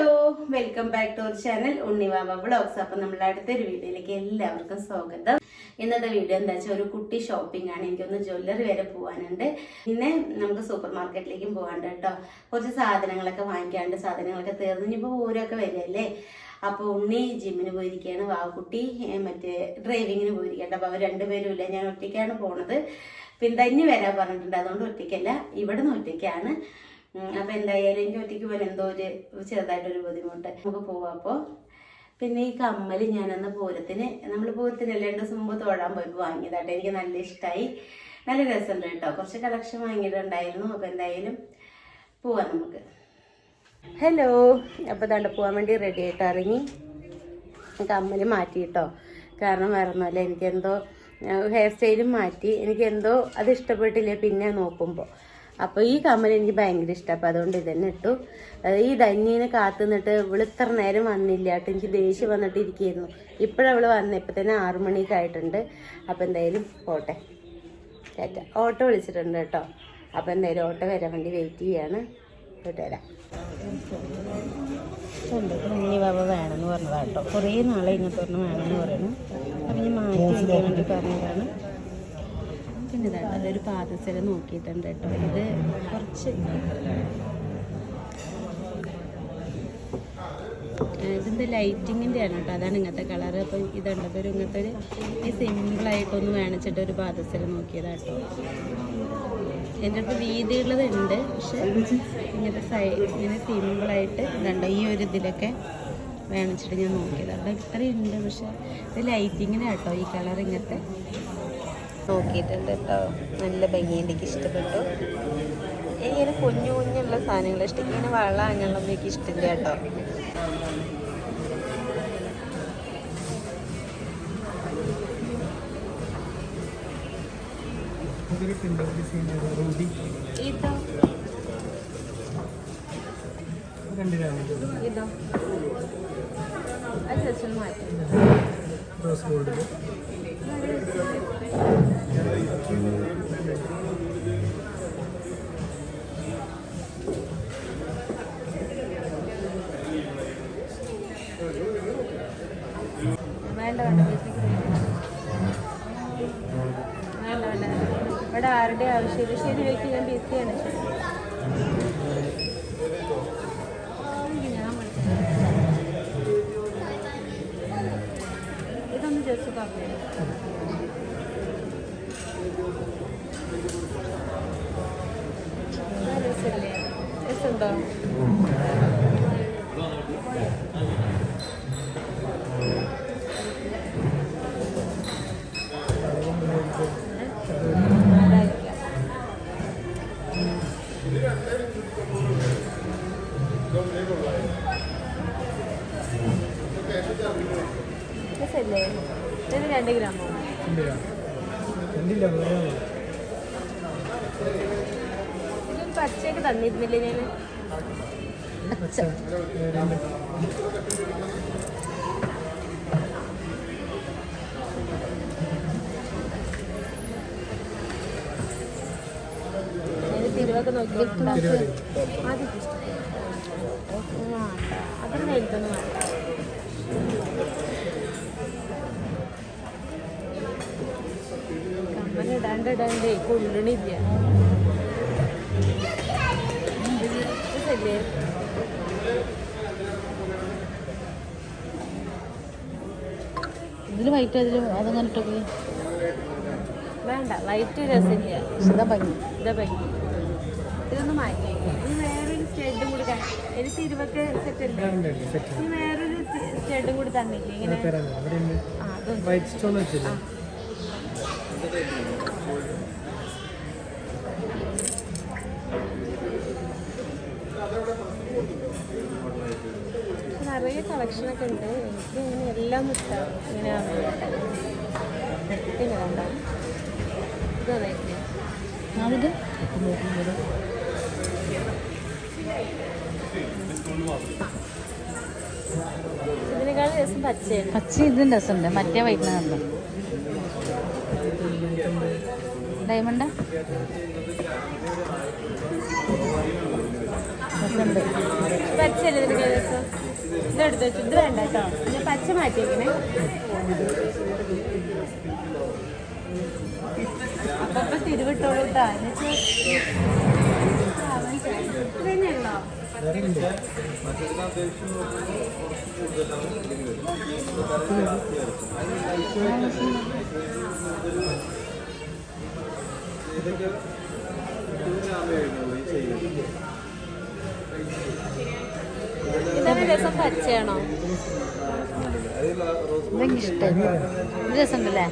Welcome back to our channel Unnivava blogs അപ്പൊ നമ്മുടെ അടുത്തൊരു വീഡിയോയിലേക്ക് എല്ലാവർക്കും സ്വാഗതം. ഇന്നത്തെ വീഡിയോ എന്താ വെച്ചാൽ ഒരു കുട്ടി ഷോപ്പിംഗ് ആണ്. എനിക്കൊന്ന് ജ്വല്ലറി വരെ പോകാനുണ്ട് പിന്നെ നമുക്ക് സൂപ്പർ മാർക്കറ്റിലേക്കും പോകാണ്ട് കേട്ടോ. കുറച്ച് സാധനങ്ങളൊക്കെ വാങ്ങിക്കാണ്ട് സാധനങ്ങളൊക്കെ തീർന്നു ഇനിയിപ്പോൾ ഊരൊക്കെ വരികയല്ലേ? അപ്പോൾ ഉണ്ണി ജിമ്മിന് പോയിരിക്കുകയാണ് വാവുക്കുട്ടി മറ്റേ ഡ്രൈവിങ്ങിന് പോയിരിക്കുകയാണ് അപ്പോൾ അവർ രണ്ടുപേരും ഇല്ല? ഞാൻ ഒറ്റയ്ക്കാണ് പോണത്. പിന്നെ തന്നെ വരാൻ പറഞ്ഞിട്ടുണ്ട്. അതുകൊണ്ട് ഒറ്റയ്ക്കല്ല. ഇവിടെ നിന്ന് ഒറ്റയ്ക്കാണ്. ഉം, അപ്പൊ എന്തായാലും എനിക്ക് ഒറ്റയ്ക്ക് പോലെ എന്തോ ഒരു ചെറുതായിട്ടൊരു ബുദ്ധിമുട്ട്. നമുക്ക് പോവാം അപ്പോൾ പിന്നെ ഈ കമ്മൽ ഞാനന്ന് പൂരത്തിന് നമ്മൾ പൂരത്തിന് രണ്ട് ദിവസം മുമ്പ് തൊഴാൻ പോയി വാങ്ങിയതാട്ടെ. എനിക്ക് നല്ല ഇഷ്ടമായി നല്ല രസമുണ്ട് കേട്ടോ. കുറച്ച് കളക്ഷൻ വാങ്ങിയിട്ടുണ്ടായിരുന്നു. അപ്പോൾ എന്തായാലും പോവാം നമുക്ക്. ഹലോ. അപ്പോൾ തണ്ട പോകാൻ വേണ്ടി റെഡി ആയിട്ട് ഇറങ്ങി കമ്മൽ മാറ്റി കേട്ടോ കാരണം വേറൊന്നുമല്ല എനിക്കെന്തോ ഹെയർ സ്റ്റൈലും മാറ്റി. എനിക്കെന്തോ അത് ഇഷ്ടപ്പെട്ടില്ല പിന്നെ നോക്കുമ്പോൾ അപ്പോൾ ഈ കമ്മൽ എനിക്ക് ഭയങ്കര ഇഷ്ടം. അപ്പോൾ അതുകൊണ്ട് ഇതന്നെ ഇട്ടു. ഈ ധന്യനെ കാത്തു നിന്നിട്ട് ഇവൾ ഇത്ര നേരം വന്നില്ല. കേട്ടോ എനിക്ക് ദേഷ്യം വന്നിട്ട് ഇരിക്കുകയായിരുന്നു ഇപ്പോഴവൾ വന്ന്. ഇപ്പം തന്നെ ആറു മണിയൊക്കെ ആയിട്ടുണ്ട്. അപ്പോൾ എന്തായാലും പോട്ടെ. ചേട്ട ഓട്ടോ വിളിച്ചിട്ടുണ്ട് കേട്ടോ. അപ്പോൾ എന്തായാലും ഓട്ടോ വരാൻ വേണ്ടി വെയിറ്റ് ചെയ്യാണ്. ഉണ്ട്. കുഞ്ഞി ബാബ വേണമെന്ന് പറഞ്ഞതാണ് കേട്ടോ. കുറേ നാളെ ഇങ്ങനത്തെ ഒരെണ്ണം വേണമെന്ന് പറയുന്നു. അപ്പം ഞാൻ മാറ്റി വേണ്ടി പറഞ്ഞതാണ്. പിന്നെ ഇതാണ് അതൊരു പാദസരം നോക്കിയിട്ടുണ്ട് കേട്ടോ. ഇത് കുറച്ച് ഇതിന്റെ ലൈറ്റിങ്ങിന്റെ ആണ് കേട്ടോ. അതാണ് ഇങ്ങനത്തെ കളർ അപ്പോൾ ഇതുണ്ട്. അപ്പോൾ ഒരു ഇങ്ങനത്തെ ഒരു ഈ സിമ്പിളായിട്ടൊന്ന് വേണിച്ചിട്ട് ഒരു പാദസര പാദസരം നോക്കിയതാട്ടോ എന്റെ അടുത്ത് വീതിയുള്ളതുണ്ട് പക്ഷെ ഇങ്ങനത്തെ സൈ ഇങ്ങനെ സിമ്പിളായിട്ട് ഇതുണ്ട്. ഈ ഒരു ഇതിലൊക്കെ വേണിച്ചിട്ട് ഞാൻ നോക്കിയത്. അവിടെ ഇത്രയുണ്ട് പക്ഷെ ഇത് ലൈറ്റിങ്ങിന് കേട്ടോ ഈ കളർ ഇങ്ങനത്തെ. നോക്കിയിട്ടുണ്ട് കേട്ടോ. നല്ല ഭംഗിയുണ്ട് എനിക്ക് ഇഷ്ടപ്പെട്ടു. ഇങ്ങനെ കുഞ്ഞു കുഞ്ഞുള്ള സാധനങ്ങൾ ഇഷ്ടം. ഇങ്ങനെ വള അങ്ങനെയൊന്നും എനിക്ക് ഇഷ്ടമില്ല കേട്ടോ. ഇതോ. ഇതോ. അത് ജസ്റ്റ് മാറ്റി. റോസ് ഗോൾഡ് ഇവിടെ ആരുടെ ആവശ്യമില്ല ശരി വെക്കി. ഞാൻ ബിസിയാണ് നോക്കിയിട്ടുണ്ട് തിരുവടി ആദ്യം അത്ര വലുതൊന്നും വേണ്ട കമ്മൽ ഇടാണ്ട് ഇടാണ്ട് കൊള്ളണില്ല രസല്ലേ ഇതിൽ വൈറ്റ് അതിൽ അതങ്ങനെ വേണ്ട വൈറ്റ് രസമില്ല. ഇതാ ഭംഗി. ഇതാ ഭംഗി. മാറ്റി ഇനി വേറൊരു സ്റ്റെഡും കൂടി എനിക്ക് തിരുവൊക്കെ സെറ്റ് അല്ലേ ഉണ്ട്. ഇനി വേറൊരു സ്റ്റെഡും കൂടി തന്നില്ലേ? ഇങ്ങനെ. ആ അതൊന്ന് വെച്ചില്ല? നിറയെ കളക്ഷനൊക്കെ ഉണ്ട്. എനിക്ക് ഇങ്ങനെ എല്ലാം ഇഷ്ടം. ഇങ്ങനെ പിന്നെ വേണ്ട ഇത് നന്നായിട്ടില്ല അതിൽ ഇതിനേക്കാൾ രസം പച്ചയാണ് പച്ച ഇതിന് രസമുണ്ട്. മറ്റേ വൈറ്റിന് കണ്ടോ? ഡയമണ്ട് രസമുണ്ട്. പച്ചയല്ലേ ഇതിനേക്കാൾ രസം? ഇതെടുത്ത് വെച്ചു. ഇത് വേണ്ട കേട്ടോ. ഇത് പച്ച മാറ്റിയേക്കണേ. അപ്പൊ തിരുവിട്ടോളൂട്ടാ എന്നുവെച്ചാൽ ഇത് വേറെ ഉണ്ട് ഇതാണ് രസം പച്ചയാണോ ഇത് രസമുണ്ടല്ലേ?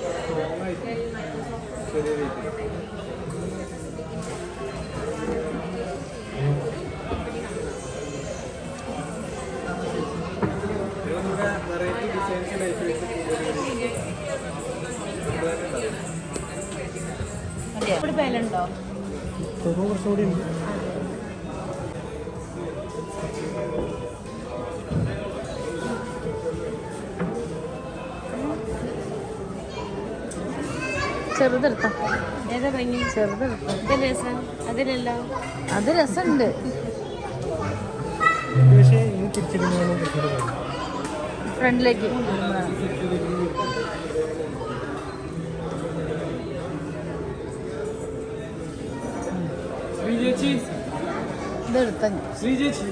ഉണ്ട് ചെറുതെടുത്തോ. ഏതാ ഭംഗി? ചെറുതെടുത്തോ. അത് രസം. അതിലല്ലോ അത് രസമുണ്ട്. ഫ്രണ്ടിലേക്ക്. ഇതെടുത്ത ചേച്ചി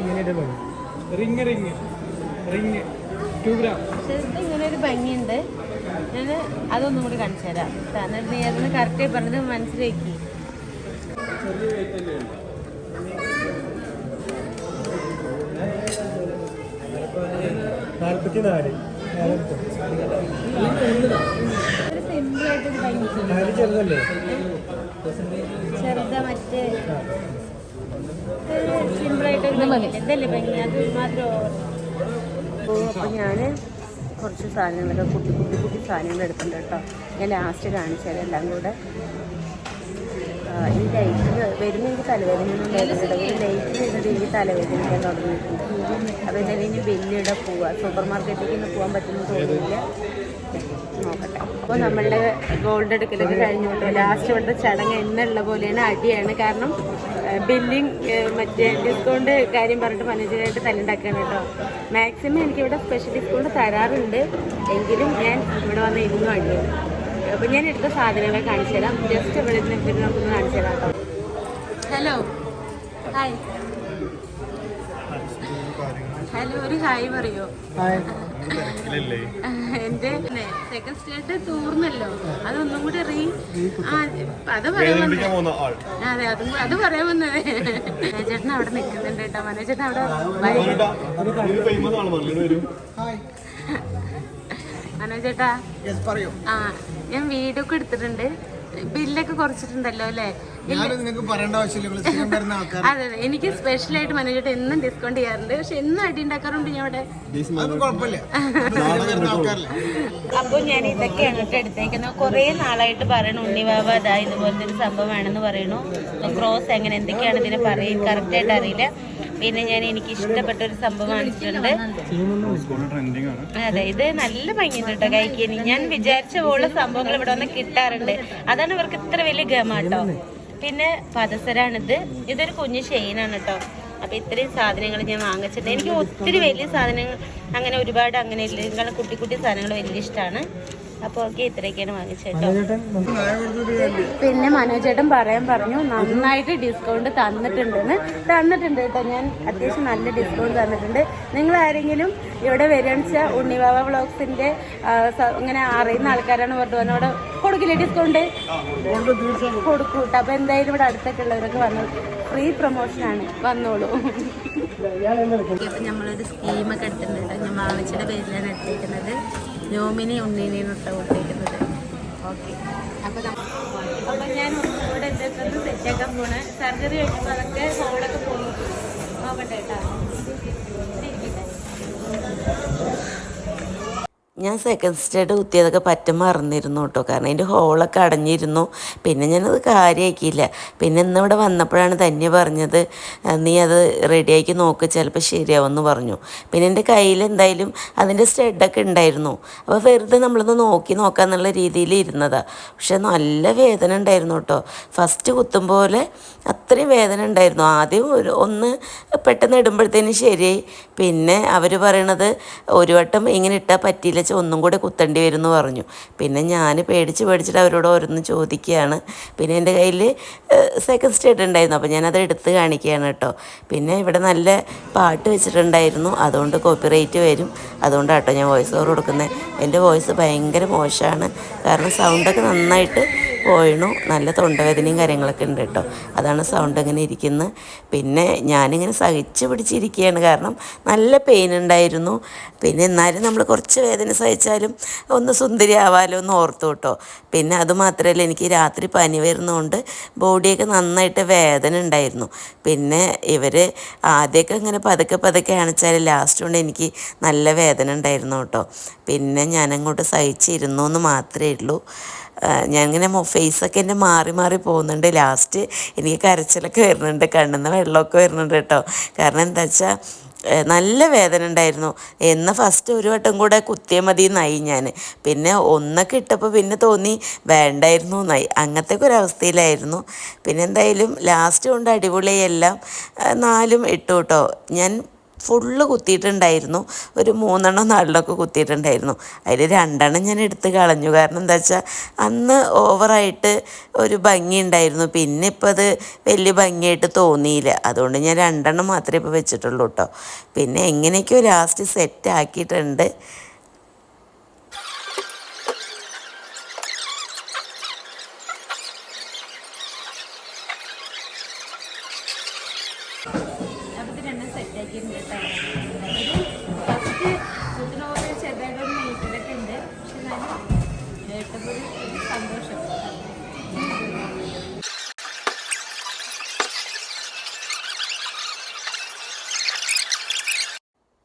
ഇങ്ങനെയുടെ ഭംഗി ring ring. Ring. Two gram. ഇങ്ങനെ ഒരു ഭംഗിയുണ്ട്. ഞാൻ അതൊന്നും കൂടി കാണിച്ചു തരാം. കാരണം നീ അതിന് കറക്റ്റ് പറഞ്ഞത് മനസ്സിലാക്കി. നാൽപ്പത്തി നാല് ഒരു സിമ്പിൾ ആയിട്ടൊരു ഭംഗി. നാല് ചെറുതല്ലേ? ചെറുതാ മറ്റേ. അപ്പോൾ ഞാൻ കുറച്ച് സാധനങ്ങളൊക്കെ കുട്ടി കുട്ടി കുട്ടി സാധനങ്ങൾ എടുക്കുന്നുണ്ട് കേട്ടോ. ഞാൻ ലാസ്റ്റ് കാണിച്ചാൽ എല്ലാം കൂടെ. ഈ ലൈറ്റിൽ വരുന്ന എനിക്ക് തലവേദനയൊന്നും വരുന്നുണ്ട് ഈ ലൈറ്റിൽ ഇരുന്നിട്ട് എനിക്ക് തലവേദനിക്കാൻ തുടങ്ങിയിട്ടുണ്ട്. അപ്പോൾ എന്തായാലും ഇനി ബില്ലിടെ പോവുക സൂപ്പർ മാർക്കറ്റിലേക്ക് ഇന്ന് പോകാൻ പറ്റുമെന്ന് തോന്നുന്നില്ല. നോക്കട്ടെ. അപ്പോൾ നമ്മളുടെ ഗോൾഡ് എടുക്കലൊക്കെ കഴിഞ്ഞുകൊണ്ട് ലാസ്റ്റ് ഇവിടുത്തെ ചടങ്ങ് എന്നുള്ള പോലെയാണ് അടിയാണ്. കാരണം ബില്ലിങ് മറ്റേ ഡിസ്കൗണ്ട് കാര്യം പറഞ്ഞിട്ട് മനസ്സിലായിട്ട് തല്ലുണ്ടാക്കുകയാണ് കേട്ടോ. മാക്സിമം എനിക്കിവിടെ സ്പെഷ്യൽ ഡിസ്കൗണ്ട് തരാറുണ്ട്. എങ്കിലും ഞാൻ ഇവിടെ വന്ന് ഇരുന്നു അടിയും അപ്പോൾ ഞാൻ എടുത്ത സാധനങ്ങൾ കാണിച്ചു തരാം. ജസ്റ്റ് ഇവിടെ നിന്ന് നമുക്കൊന്ന് കാണിച്ചു തരാം ഹലോ ഹായ് ഹലോ ഒരു ഹായ് പറയോ. എന്റെ സെക്കൻഡ് സ്റ്റേറ്റ് തോർന്നല്ലോ. അതൊന്നും കൂടി റീ ആ അത് പറയാൻ അതെ അതും അത് പറയാൻ വന്നത്. ചേട്ടൻ അവിടെ നിൽക്കുന്നുണ്ട് കേട്ടോ. മനോജേട്ടൻ അവിടെ മനോജേട്ടാ ആ ഞാൻ വീഡിയോ ഒക്കെ എടുത്തിട്ടുണ്ട്. ബില്ലൊക്കെ കുറച്ചിട്ടുണ്ടല്ലോ അല്ലേ? അതെ അതെ. എനിക്ക് സ്പെഷ്യൽ ആയിട്ട് മനോജേട്ടൻ എന്നും ഡിസ്കൗണ്ട് ചെയ്യാറുണ്ട്. പക്ഷെ എന്നും അടി ഉണ്ടാക്കാറുണ്ട് ഞാൻ അവിടെ അപ്പൊ ഞാൻ ഇതൊക്കെയാണ് കേട്ടോ എടുത്തേക്കുന്നത് കുറേ നാളായിട്ട് പറയണു ഉണ്ണിവാവ അതാ ഇതുപോലത്തെ ഒരു സംഭവമാണെന്ന് പറയണു. ക്രോസ് എങ്ങനെ എന്തൊക്കെയാണ് ഇതിനെ പറയും? കറക്റ്റ് ആയിട്ട് അറിയില്ല. പിന്നെ ഞാൻ എനിക്ക് ഇഷ്ടപ്പെട്ട ഒരു സംഭവം കാണിച്ചിട്ടുണ്ട്. അതെ ഇത് നല്ല ഭംഗിയുണ്ട് കേട്ടോ കഴിക്കാൻ ഞാൻ വിചാരിച്ച പോലുള്ള സംഭവങ്ങൾ ഇവിടെ വന്ന് കിട്ടാറുണ്ട്. അതാണ് ഇവർക്ക് ഇത്ര വലിയ ഗമ കേട്ടോ. പിന്നെ പദസരാണിത് ഇതൊരു കുഞ്ഞു ഷെയിനാണ് കേട്ടോ അപ്പൊ ഇത്രയും സാധനങ്ങൾ ഞാൻ വാങ്ങിച്ചിട്ടുണ്ട്. എനിക്ക് ഒത്തിരി വലിയ സാധനങ്ങൾ അങ്ങനെ ഒരുപാട് അങ്ങനെ ഇല്ല. ഇങ്ങനെ കുട്ടി കുട്ടി സാധനങ്ങൾ വലിയ ഇഷ്ടമാണ് അപ്പോൾ ഓക്കെ ഇത്രയൊക്കെയാണ് വാങ്ങിച്ചേട്ടോ പിന്നെ മനോജേട്ടൻ പറയാൻ പറഞ്ഞു നന്നായിട്ട് ഡിസ്കൗണ്ട് തന്നിട്ടുണ്ടെന്ന്. തന്നിട്ടുണ്ട് കേട്ടോ ഞാൻ അത്യാവശ്യം നല്ല ഡിസ്കൗണ്ട് തന്നിട്ടുണ്ട്. നിങ്ങൾ ആരെങ്കിലും ഇവിടെ വരികയാണെന്ന് വെച്ചാൽ ഉണ്ണിവാവ വ്ളോഗ്സിന്റെ ഇങ്ങനെ അറിയുന്ന ആൾക്കാരാണ് പറഞ്ഞു അവിടെ കൊടുക്കില്ലേ? ഡിസ്കൗണ്ട്? കൊടുക്കും. കേട്ടോ അപ്പൊ എന്തായാലും ഇവിടെ അടുത്തൊക്കെ ഉള്ളവരൊക്കെ വന്നു ഫ്രീ പ്രൊമോഷൻ ആണ്. വന്നോളൂ. അപ്പൊ നമ്മളൊരു സ്കീമൊക്കെ എടുത്തിട്ടുണ്ട് കേട്ടോ. ഞാൻ വാങ്ങിച്ചയുടെ പേരിലാണ് എടുത്തേക്കുന്നത് നോമിനി ഉണ്ണിനി എന്നിട്ട് കൊടുത്തേക്കുന്നത് ഓക്കെ അപ്പൊ അപ്പൊ ഞാൻ ഒന്നുകൂടെ എന്തൊക്കെ സെറ്റാക്കാൻ പോണേ. സർജറി കഴിയുമ്പോൾ അതൊക്കെ ഹോളൊക്കെ പോകും. നോക്കട്ടെ കേട്ടോ. ഞാൻ സെക്കൻഡ് സ്റ്റേഡ് കുത്തിയതൊക്കെ പറ്റും മറന്നിരുന്നു കേട്ടോ. കാരണം അതിന്റെ ഹോളൊക്കെ അടഞ്ഞിരുന്നു. പിന്നെ ഞാനത് കാര്യമാക്കിയില്ല പിന്നെ ഇന്നിവിടെ വന്നപ്പോഴാണ് തന്നെ പറഞ്ഞത് നീ അത് റെഡിയാക്കി നോക്ക് ചിലപ്പോൾ ശരിയാവുമെന്ന് പറഞ്ഞു. പിന്നെ എന്റെ കയ്യിൽ എന്തായാലും അതിന്റെ സ്റ്റെഡൊക്കെ ഉണ്ടായിരുന്നു. അപ്പോൾ വെറുതെ നമ്മളൊന്ന് നോക്കി നോക്കാന്നുള്ള രീതിയിൽ ഇരുന്നതാണ് പക്ഷെ നല്ല വേദന ഉണ്ടായിരുന്നു കേട്ടോ. ഫസ്റ്റ് കുത്തും പോലെ അത്രയും വേദന ഉണ്ടായിരുന്നു. ആദ്യം ഒരു ഒന്ന് പെട്ടെന്ന് ഇടുമ്പോഴത്തേനും ശരിയായി. പിന്നെ അവർ പറയണത് ഒരു വട്ടം ഇങ്ങനെ ഇട്ടാൽ പറ്റിയില്ല വെച്ചാൽ ഒന്നും കൂടെ കുത്തേണ്ടി വരും എന്ന് പറഞ്ഞു. പിന്നെ ഞാൻ പേടിച്ച് പേടിച്ചിട്ട് അവരോട് ഓരോന്ന് ചോദിക്കുകയാണ്. പിന്നെ എന്റെ കയ്യിൽ സെക്കൻഡ് സ്റ്റേറ്റ് ഉണ്ടായിരുന്നു. അപ്പോൾ ഞാനത് എടുത്ത് കാണിക്കുകയാണ് കേട്ടോ. പിന്നെ ഇവിടെ നല്ല പാട്ട് വെച്ചിട്ടുണ്ടായിരുന്നു. അതുകൊണ്ട് കോപ്പിറൈറ്റ് വരും. അതുകൊണ്ടാണ് കേട്ടോ ഞാൻ വോയിസ് ഓവർ കൊടുക്കുന്നത്. എന്റെ വോയിസ് ഭയങ്കര മോശമാണ്. കാരണം സൗണ്ടൊക്കെ നന്നായിട്ട് പോയണു. നല്ല തൊണ്ടവേദനയും കാര്യങ്ങളൊക്കെ ഉണ്ട് കേട്ടോ. അതാണ് സൗണ്ട് ഇങ്ങനെ ഇരിക്കുന്നത് പിന്നെ ഞാനിങ്ങനെ സഹിച്ച് പിടിച്ചിരിക്കുകയാണ് കാരണം നല്ല പെയിൻ ഉണ്ടായിരുന്നു. പിന്നെ എന്നാലും നമ്മൾ കുറച്ച് വേദന സഹിച്ചാലും ഒന്ന് സുന്ദരി ആവാലോ എന്ന് ഓർത്തു കേട്ടോ. പിന്നെ അതുമാത്രമല്ല എനിക്ക് രാത്രി പനി വരുന്നതുകൊണ്ട് ബോഡിയൊക്കെ നന്നായിട്ട് വേദന ഉണ്ടായിരുന്നു. പിന്നെ ഇവർ ആദ്യമൊക്കെ ഇങ്ങനെ പതുക്കെ പതുക്കെ അണച്ചാൽ ലാസ്റ്റ് കൊണ്ട് എനിക്ക് നല്ല വേദന ഉണ്ടായിരുന്നു കേട്ടോ. പിന്നെ ഞാനങ്ങോട്ട് സഹിച്ചിരുന്നു എന്ന് മാത്രമേ ഉള്ളൂ. ഞാൻ ഇങ്ങനെ ഫേസൊക്കെ എന്റെ മാറി മാറി പോകുന്നുണ്ട്. ലാസ്റ്റ് എനിക്ക് കരച്ചിലൊക്കെ വരുന്നുണ്ട്. കണ്ണിന്ന് വെള്ളമൊക്കെ വരുന്നുണ്ട് കേട്ടോ. കാരണം എന്താ വെച്ചാൽ നല്ല വേദന ഉണ്ടായിരുന്നു. എന്ന് ഫസ്റ്റ് ഒരു വട്ടം കൂടെ കുത്തിയ മതി എന്നായി ഞാൻ പിന്നെ ഒന്നൊക്കെ ഇട്ടപ്പോൾ പിന്നെ തോന്നി വേണ്ടായിരുന്നു എന്നായി. അങ്ങനത്തെ ഒരു അവസ്ഥയിലായിരുന്നു. പിന്നെ എന്തായാലും ലാസ്റ്റ് കൊണ്ട് അടിപൊളിയായി എല്ലാം നാലും ഇട്ടു കേട്ടോ. ഞാൻ ഫുള്ള് കുത്തിയിട്ടുണ്ടായിരുന്നു. ഒരു മൂന്നെണ്ണം നാലെണ്ണമൊക്കെ കുത്തിയിട്ടുണ്ടായിരുന്നു. അതിൽ രണ്ടെണ്ണം ഞാൻ എടുത്ത് കളഞ്ഞു. കാരണം എന്താ വെച്ചാൽ അന്ന് ഓവറായിട്ട് ഒരു ഭംഗി ഉണ്ടായിരുന്നു. പിന്നെ ഇപ്പം അത് വലിയ ഭംഗിയായിട്ട് തോന്നിയില്ല. അതുകൊണ്ട് ഞാൻ രണ്ടെണ്ണം മാത്രമേ ഇപ്പോൾ വെച്ചിട്ടുള്ളൂ കേട്ടോ പിന്നെ എങ്ങനെയൊക്കെയോ ലാസ്റ്റ് സെറ്റ് ആക്കിയിട്ടുണ്ട്.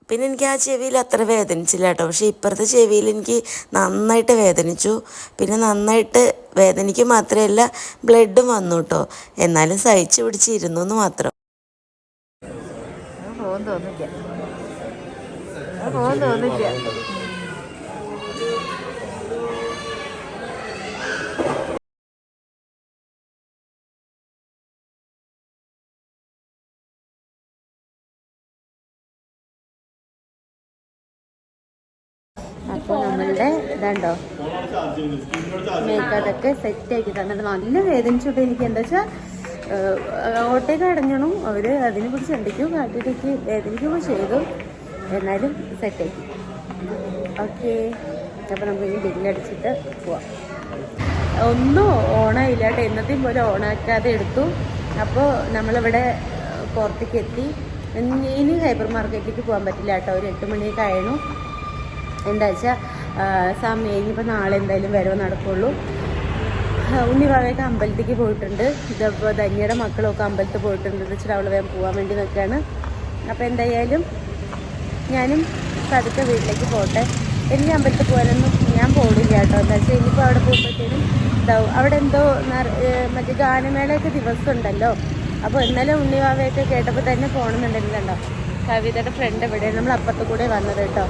പിന്നെ എനിക്ക് ആ ചെവിയിൽ അത്ര വേദനിച്ചില്ല കേട്ടോ. പക്ഷേ ഇപ്പുറത്തെ ചെവിയിൽ എനിക്ക് നന്നായിട്ട് വേദനിച്ചു. പിന്നെ നന്നായിട്ട് വേദനയ്ക്ക് മാത്രമല്ല ബ്ലഡും വന്നു കേട്ടോ. എന്നാലും സഹിച്ച് പിടിച്ചിരുന്നു എന്ന് മാത്രം. തോന്നില്ല തോന്നില്ല ഇതാണ്ടോ? മേക്കതൊക്കെ സെറ്റ് ആക്കി തന്നിട്ട് നല്ല വേദനിച്ചിട്ട് എനിക്ക് എന്താ വെച്ചാൽ ഓട്ടേക്ക് അടഞ്ഞണം അവർ അതിനെ കുറിച്ച് എന്തൊക്കെയോ കാട്ടിലേക്ക് വേദനിക്കുകയും ചെയ്തു. എന്നാലും സെറ്റാക്കി. ഓക്കെ. അപ്പോൾ നമുക്ക് ഇനി ബില്ലടിച്ചിട്ട് പോവാം. ഒന്നും ഓണായില്ല കേട്ടോ. എന്നത്തെയും പോലെ ഓണാക്കാതെ എടുത്തു. അപ്പോൾ നമ്മളിവിടെ പുറത്തേക്ക് എത്തി ഇനി- ഹൈപ്പർ മാർക്കറ്റിലേക്ക് പോകാൻ പറ്റില്ല കേട്ടോ. ഒരു എട്ട് മണിയൊക്കെ ആയിരുന്നു എന്താ വെച്ചാൽ സമയം ഇനിയിപ്പോൾ നാളെ എന്തായാലും വരവ് നടക്കുള്ളൂ. ഉണ്ണി വളരെയൊക്കെ അമ്പലത്തേക്ക് പോയിട്ടുണ്ട്. ഇതപ്പോൾ ധന്യയുടെ മക്കളൊക്കെ അമ്പലത്തിൽ പോയിട്ടുണ്ട്. വെച്ചിട്ട് അവൾ വേഗം പോകാൻ വേണ്ടി നിൽക്കുകയാണ് അപ്പോൾ എന്തായാലും ഞാനും പതുക്കെ വീട്ടിലേക്ക് പോട്ടെ. എനിക്ക് അമ്പലത്തിൽ പോകാനൊന്നും ഞാൻ പോകില്ല കേട്ടോ. എന്താ വെച്ചാൽ ഇനിയിപ്പോൾ അവിടെ പോകുമ്പോഴത്തേനും ഇതാവും അവിടെ എന്തോ മറ്റേ ഗാനമേളയൊക്കെ ദിവസം ഉണ്ടല്ലോ അപ്പോൾ ഇന്നലെ ഉണ്ണിവാവയൊക്കെ കേട്ടപ്പോൾ തന്നെ പോകണമെന്നുണ്ടെങ്കിലുണ്ടോ കവിതയുടെ ഫ്രണ്ട് എവിടെയാണ് നമ്മൾ അപ്പുറത്ത് കൂടെ വന്നത് കേട്ടോ.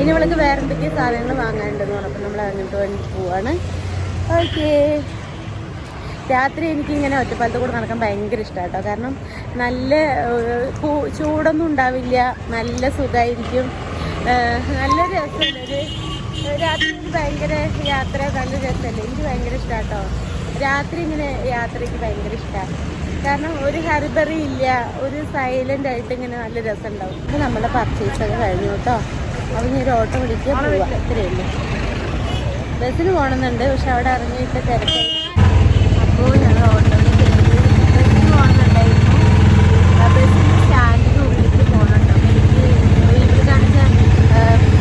ഇനി ഇവൾക്ക് വേറെ എന്തൊക്കെയാ സാധനങ്ങൾ വാങ്ങാനുണ്ടെന്ന് പറഞ്ഞപ്പോൾ നമ്മൾ അങ്ങോട്ട് വേണ്ടി പോവാണ്. ഓക്കേ. രാത്രി എനിക്കിങ്ങനെ ഒറ്റപ്പാലത്ത് കൂടെ നടക്കാൻ ഭയങ്കര ഇഷ്ടമാണ് കേട്ടോ കാരണം നല്ല ചൂടൊന്നും ഉണ്ടാവില്ല. നല്ല സുഖമായിരിക്കും നല്ല രസമല്ലേ രാത്രി ഭയങ്കര യാത്ര നല്ല രസമല്ലേ? എനിക്ക് ഭയങ്കര ഇഷ്ടമാണ് കേട്ടോ രാത്രി ഇങ്ങനെ യാത്രയ്ക്ക് ഭയങ്കര ഇഷ്ടമാണ് കാരണം ഒരു ഹരിബറി ഇല്ല ഒരു സൈലന്റ് ആയിട്ട് ഇങ്ങനെ നല്ല രസമുണ്ടാവും. നമ്മളെ പർച്ചേസ് ഒക്കെ കഴിഞ്ഞു കേട്ടോ. അപ്പോൾ ഇനി ഒരു ഓട്ടോ വിളിക്കുക പോവാം. ഇത്രയേ ഉള്ളൂ. ബസ്സിന് പോകണമെന്നുണ്ട് പക്ഷെ അവിടെ ഇറങ്ങിയിട്ട് തിരക്കായി അപ്പോൾ ഞങ്ങൾ ഓട്ടോ ബസ്സിന് പോകണമെന്നുണ്ടായിരുന്നു ആ ബസ്സിന് സ്റ്റാൻഡിന് ഉള്ളിലേക്ക് പോകണുണ്ടോ എനിക്ക് വീട്ടിൽ കാണിച്ച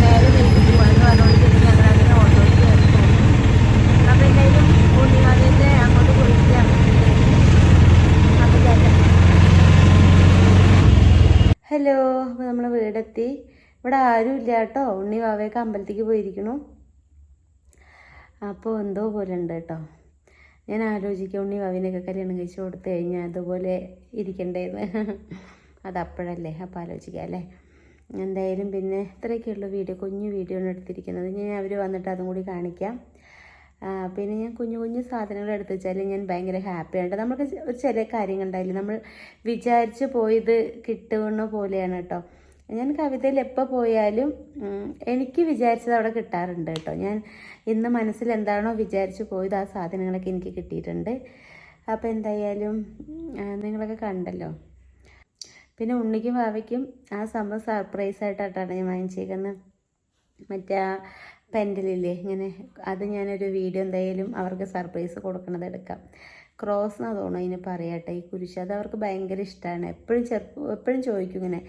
നേരെ വീട്ടിൽ പോകാമെന്ന് പറഞ്ഞുകൊണ്ട് ഞങ്ങൾ അങ്ങനെ ഓട്ടോയിൽ കയറി പോകും അപ്പോൾ എന്തായാലും ഉണ്ണിമാതേന്റെ അങ്ങോട്ട് പോയിട്ട് അപ്പോൾ ഹലോ അപ്പോൾ നമ്മൾ വീടെത്തി. ഇവിടെ ആരും ഇല്ല കേട്ടോ ഉണ്ണി വാവയൊക്കെ അമ്പലത്തേക്ക് പോയിരിക്കണു. അപ്പോൾ എന്തോ പോലെ ഉണ്ട് കേട്ടോ. ഞാൻ ആലോചിക്കാം ഉണ്ണി വാവിനൊക്കെ കല്യാണം കഴിച്ച് കൊടുത്തു കഴിഞ്ഞാൽ അതുപോലെ ഇരിക്കണ്ടേന്ന്. അത് അപ്പോഴല്ലേ അപ്പോൾ ആലോചിക്കുക അല്ലേ? എന്തായാലും പിന്നെ ഇത്രയൊക്കെയുള്ള വീഡിയോ കുഞ്ഞു വീഡിയോ ആണ് എടുത്തിരിക്കുന്നത്. ഞാൻ അവർ വന്നിട്ട് അതും കൂടി കാണിക്കാം. പിന്നെ ഞാൻ കുഞ്ഞു കുഞ്ഞു സാധനങ്ങൾ എടുത്തു വെച്ചാൽ ഞാൻ ഭയങ്കര ഹാപ്പിയാണ് നമുക്ക് ചില കാര്യങ്ങൾ ഉണ്ടായില്ല നമ്മൾ വിചാരിച്ച് പോയത് കിട്ടുന്ന പോലെയാണ് കേട്ടോ. ഞാൻ കവിതയിൽ എപ്പോൾ പോയാലും എനിക്ക് വിചാരിച്ചത് അവിടെ കിട്ടാറുണ്ട് കേട്ടോ. ഞാൻ ഇന്ന് മനസ്സിൽ എന്താണോ വിചാരിച്ച് പോയത് ആ സാധനങ്ങളൊക്കെ എനിക്ക് കിട്ടിയിട്ടുണ്ട്. അപ്പോൾ എന്തായാലും നിങ്ങളൊക്കെ കണ്ടല്ലോ. പിന്നെ ഉണ്ണിക്കും ഭാവിക്കും ആ സംഭവം സർപ്രൈസ് ആയിട്ടാണ് ഞാൻ വാങ്ങിച്ചേക്കുന്നത് മറ്റേ ആ പെൻഡിലില്ലേ ഇങ്ങനെ അത് ഞാനൊരു വീഡിയോ എന്തായാലും അവർക്ക് സർപ്രൈസ് കൊടുക്കണത് എടുക്കാം. ക്രോസ് എന്നാ തോന്നുന്നു അതിന് പറയട്ടെ ഈ കുരിശ്. അത് അവർക്ക് ഭയങ്കര ഇഷ്ടമാണ് എപ്പോഴും ചെറുപ്പം എപ്പോഴും ചോദിക്കും ഇങ്ങനെ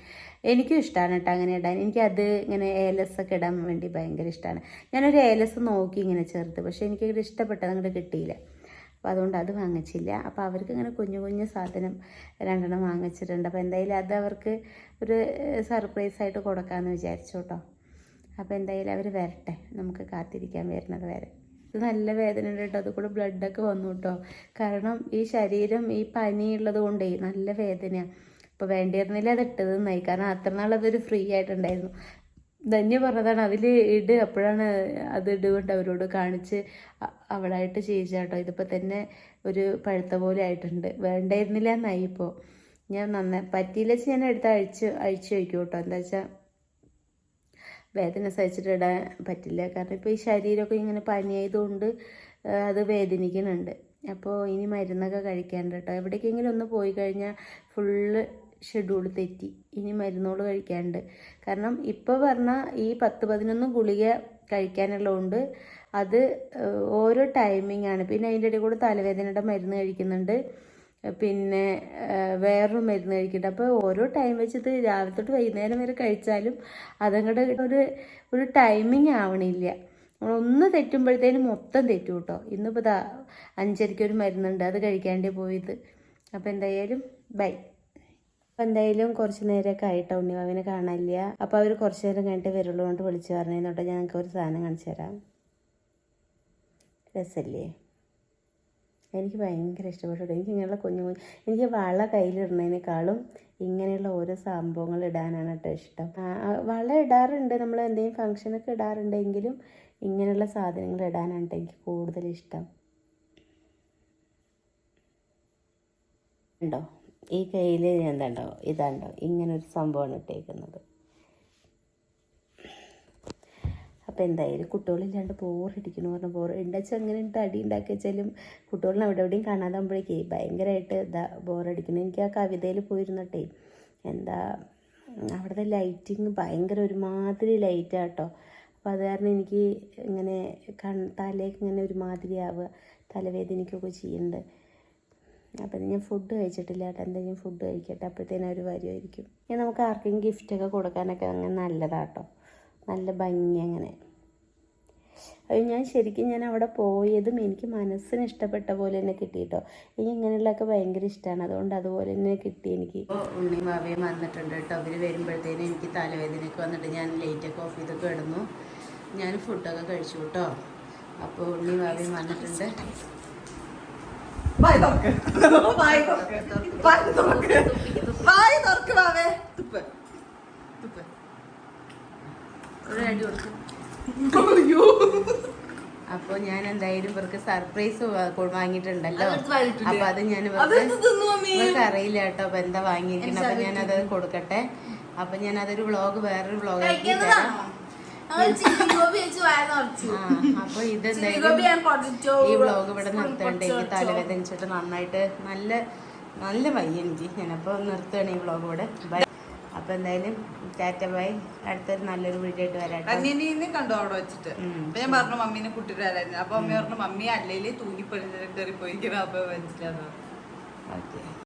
എനിക്കും ഇഷ്ടമാണ് കേട്ടോ അങ്ങനെ ഇടാൻ. എനിക്കത് ഇങ്ങനെ ഏലസ് ഒക്കെ ഇടാൻ വേണ്ടി ഭയങ്കര ഇഷ്ടമാണ് ഞാനൊരു ഏലസ് നോക്കി ഇങ്ങനെ ചെറുത് പക്ഷേ എനിക്കത് ഇഷ്ടപ്പെട്ടത് അങ്ങോട്ട് കിട്ടിയില്ല. അപ്പോൾ അതുകൊണ്ട് അത് വാങ്ങിച്ചില്ല. അപ്പോൾ അവർക്ക് ഇങ്ങനെ കുഞ്ഞു കുഞ്ഞു സാധനം രണ്ടെണ്ണം വാങ്ങിച്ചിട്ടുണ്ട്. അപ്പോൾ എന്തായാലും അത് അവർക്ക് ഒരു സർപ്രൈസ് ആയിട്ട് കൊടുക്കാമെന്ന് വിചാരിച്ചു കേട്ടോ അപ്പോൾ എന്തായാലും അവർ വരട്ടെ. നമുക്ക് കാത്തിരിക്കാൻ വരുന്നത് വരെ. നല്ല വേദന ഉണ്ട് കേട്ടോ. അത് കൂടെ ബ്ലഡൊക്കെ വന്നു കേട്ടോ. കാരണം ഈ ശരീരം ഈ പനിയുള്ളത് കൊണ്ടേ നല്ല വേദനയാണ് അപ്പോൾ വേണ്ടിയിരുന്നില്ല അത് ഇട്ടത് നന്നായി. കാരണം അത്ര നാൾ അതൊരു ഫ്രീ ആയിട്ടുണ്ടായിരുന്നു. ധന്യ പറഞ്ഞതാണ്. അതിൽ ഇട്. അപ്പോഴാണ് അത് ഇടുകൊണ്ട് അവരോട് കാണിച്ച് അവളായിട്ട് ചെയ്യിച്ചാട്ടോ ഇതിപ്പോൾ തന്നെ ഒരു പഴുത്ത പോലെ ആയിട്ടുണ്ട്. വേണ്ടായിരുന്നില്ല എന്നായി ഇപ്പോൾ ഞാൻ നന്നായി പറ്റിയില്ല ഞാൻ എടുത്ത് അഴിച്ച് അഴിച്ചു വയ്ക്കും കേട്ടോ. എന്താ വെച്ചാൽ വേദന സഹിച്ചിട്ട് ഇടാൻ പറ്റില്ല. കാരണം ഇപ്പോൾ ഈ ശരീരമൊക്കെ ഇങ്ങനെ പനിയായതുകൊണ്ട് അത് വേദനിക്കുന്നുണ്ട്. അപ്പോൾ ഇനി മരുന്നൊക്കെ കഴിക്കാണ്ട് കേട്ടോ. എവിടേക്കെങ്കിലും ഒന്ന് പോയി കഴിഞ്ഞാൽ ഫുള്ള് ഷെഡ്യൂൾ തെറ്റി. ഇനി മരുന്നുകൾ കഴിക്കാണ്ട് കാരണം ഇപ്പോൾ പറഞ്ഞാൽ ഈ പത്ത് പതിനൊന്ന് ഗുളിക കഴിക്കാനുള്ളതുകൊണ്ട് അത് ഓരോ ടൈമിംഗ് ആണ്. പിന്നെ അതിന്റെ ഇടയിൽ കൂടെ തലവേദനയുടെ മരുന്ന് കഴിക്കുന്നുണ്ട്. പിന്നെ വേറൊരു മരുന്ന് കഴിക്കുന്നുണ്ട് അപ്പോൾ ഓരോ ടൈം വെച്ചിട്ട് രാവിലെ തൊട്ട് വൈകുന്നേരം വരെ കഴിച്ചാലും അതങ്ങടെ ഒരു ഒരു ടൈമിങ് ആവണില്ല. നമ്മളൊന്ന് തെറ്റുമ്പോഴത്തേനും മൊത്തം തെറ്റും കേട്ടോ ഇന്നിപ്പോൾ ഇതാ അഞ്ചരയ്ക്ക് ഒരു മരുന്നുണ്ട്. അത് കഴിക്കാണ്ടേ പോയത്. അപ്പോൾ എന്തായാലും ബൈ. അപ്പോൾ എന്തായാലും കുറച്ച് നേരമൊക്കെ ആയിട്ടോ ഉണ്ണിമാവിനെ കാണാനില്ല. അപ്പോൾ അവർ കുറച്ച് നേരം കഴിഞ്ഞിട്ട് വരുള്ളൂ കൊണ്ട് വിളിച്ച് പറഞ്ഞോട്ടെ ഞങ്ങൾക്ക് ഒരു സാധനം കാണിച്ചു തരാം. രസല്ലേ? എനിക്ക് ഭയങ്കര ഇഷ്ടപ്പെട്ടു. എനിക്ക് ഇങ്ങനെയുള്ള കുഞ്ഞു കുഞ്ഞു എനിക്ക് വള കയ്യിലിടുന്നതിനേക്കാളും ഇങ്ങനെയുള്ള ഓരോ സംഭവങ്ങൾ ഇടാനാണ് കേട്ടോ ഇഷ്ടം. വള ഇടാറുണ്ട്. നമ്മൾ എന്തെങ്കിലും ഫംഗ്ഷനൊക്കെ ഇടാറുണ്ടെങ്കിലും ഇങ്ങനെയുള്ള സാധനങ്ങൾ ഇടാനാണ് എനിക്ക് കൂടുതൽ ഇഷ്ടം. ഉണ്ടോ ഈ കയ്യിൽ എന്താണ്ടോ ഇതാണ്ടോ ഇങ്ങനൊരു സംഭവമാണ് ഇട്ടേക്കുന്നത്. അപ്പോൾ എന്തായാലും കുട്ടികളില്ലാണ്ട് ബോറടിക്കണു പറഞ്ഞാൽ ബോർ ഉണ്ടാച്ചാൽ അങ്ങനെ ഇട്ട് അടി ഉണ്ടാക്കി വെച്ചാലും കുട്ടികളിനെ അവിടെ എവിടെയും കാണാതാകുമ്പോഴേക്കേ ഭയങ്കരമായിട്ട് ഇതാ ബോറടിക്കണം എനിക്ക് ആ കവിതയിൽ പോയിരുന്നിട്ടേ എന്താ അവിടുത്തെ ലൈറ്റിങ് ഭയങ്കര ഒരുമാതിരി ലൈറ്റാണ് കേട്ടോ അപ്പോൾ അത് കാരണം എനിക്ക് ഇങ്ങനെ കൺ തലയൊക്കെ ഇങ്ങനെ ഒരുമാതിരി ആവുക തലവേദനയ്ക്കൊക്കെ ചെയ്യുന്നുണ്ട്. അപ്പം ഞാൻ ഫുഡ് കഴിച്ചിട്ടില്ല കേട്ടോ എന്തെങ്കിലും ഫുഡ് കഴിക്കട്ടെ. അപ്പോഴത്തേനും ഒരു വരുമായിരിക്കും ഞാൻ നമുക്ക് ആർക്കെങ്കിലും ഗിഫ്റ്റൊക്കെ കൊടുക്കാനൊക്കെ അങ്ങനെ നല്ലതാട്ടോ നല്ല ഭംഗി അങ്ങനെ. അത് ഞാൻ ശരിക്കും ഞാൻ അവിടെ പോയതും എനിക്ക് മനസ്സിന് ഇഷ്ടപ്പെട്ട പോലെ തന്നെ കിട്ടി കേട്ടോ എനിക്ക് ഇങ്ങനെയുള്ളതൊക്കെ ഭയങ്കര ഇഷ്ടമാണ് അതുകൊണ്ട് അതുപോലെ തന്നെ കിട്ടി എനിക്ക്. ഉണ്ണി മാവയും വന്നിട്ടുണ്ട് കേട്ടോ. അവർ വരുമ്പോഴത്തേനും എനിക്ക് തലവേദനയൊക്കെ വന്നിട്ട് ഞാൻ ലേറ്റൊക്കെ ഓഫ് ചെയ്തൊക്കെ ഇടുന്നു ഞാൻ ഫുഡൊക്കെ കഴിച്ചു കേട്ടോ. അപ്പോൾ ഉണ്ണി മാവയും വന്നിട്ടുണ്ട്. വായ് തുറക്ക്. വായ് തുറക്ക്. വായ് തുറക്ക്. വായ് തുറക്ക് വാവേ തുപ്പ്. തുപ്പ്. ഒരു അടി കൊടുക്കും. അപ്പോൾ ഞാൻ എന്തായാലും ഇവർക്ക് സർപ്രൈസ് വാങ്ങിയിട്ടുണ്ടല്ലോ? അപ്പൊ അത് ഞാൻ. ഇവർക്ക് അറിയില്ല കേട്ടോ. അപ്പൊ എന്താ വാങ്ങിയിരിക്കുന്നത് അപ്പൊ ഞാൻ അത് കൊടുക്കട്ടെ. അപ്പൊ ഞാൻ അതൊരു വ്ളോഗ് വേറൊരു വ്ളോഗ് അപ്പൊ ഇതെന്തായാലും ഈ വ്ളോഗ് ഇവിടെ നിർത്തേണ്ട? എനിക്ക് തലവേദനിച്ചിട്ട് നന്നായിട്ട് നല്ല നല്ല വയ്യ എനിക്ക്. ഞാനപ്പോ നിർത്തുകയാണ് ഈ വ്ളോഗ് ഇവിടെ. അപ്പൊ എന്തായാലും ടാറ്റ ബൈ. അടുത്തൊരു നല്ലൊരു വീഡിയോ ആയിട്ട് വരാം അന്യനെ കണ്ടു അവിടെ വെച്ചിട്ട്. അപ്പൊ ഞാൻ പറഞ്ഞു മമ്മീനെ കുട്ടിയുടെ ആരായിരുന്നു അപ്പൊ അമ്മ പറഞ്ഞു മമ്മി അല്ലെങ്കിൽ തൂങ്ങിപ്പൊഴിഞ്ഞ കയറി പോയിരിക്കണം അപ്പൊ മനസ്സിലാകും ഓക്കെ.